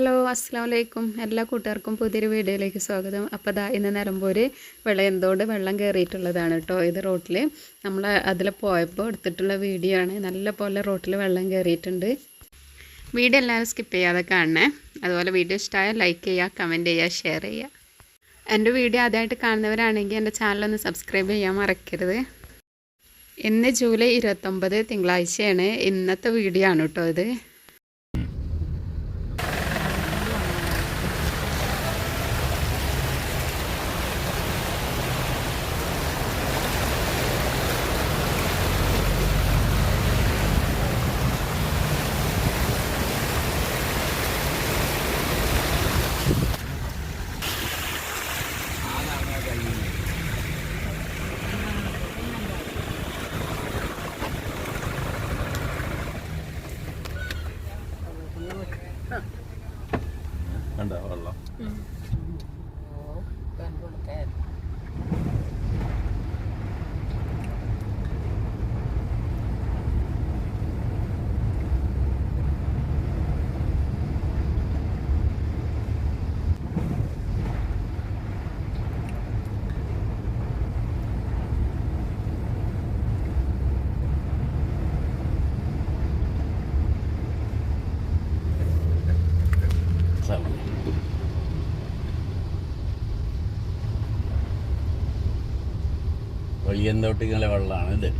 Hello അസ്സാം വലൈക്കും എല്ലാ കൂട്ടുകാർക്കും പുതിയൊരു വീഡിയോയിലേക്ക് സ്വാഗതം. അപ്പോൾ ദാ ഇന്ന് നിലമ്പൂർ എന്തുകൊണ്ട് വെള്ളം കയറിയിട്ടുള്ളതാണ് കേട്ടോ ഇത് റോട്ടിൽ നമ്മൾ അതിൽ പോയപ്പോൾ എടുത്തിട്ടുള്ള വീഡിയോ ആണ്. നല്ല പോലെ റോട്ടിൽ വെള്ളം കയറിയിട്ടുണ്ട് വീഡിയോ എല്ലാവരും സ്കിപ്പ് ചെയ്യാതെ കാണണേ. അതുപോലെ വീഡിയോ ഇഷ്ടമായാൽ ലൈക്ക് ചെയ്യുക കമന്റ് ചെയ്യുക ഷെയർ ചെയ്യുക. എന്റെ വീഡിയോ ആദ്യമായിട്ട് കാണുന്നവരാണെങ്കിൽ എന്റെ ചാനലൊന്ന് സബ്സ്ക്രൈബ് ചെയ്യാൻ മറക്കരുത്. ഇന്ന് ജൂലൈ ഇരുപത്തൊമ്പത് തിങ്കളാഴ്ചയാണ്. ഇന്നത്തെ വീഡിയോ ആണ് കേട്ടോ ഇത്. കണ്ടോ വെള്ളം? വെളിയന്തോട്ടിങ്ങലെ വെള്ളമാണ് ഇത്.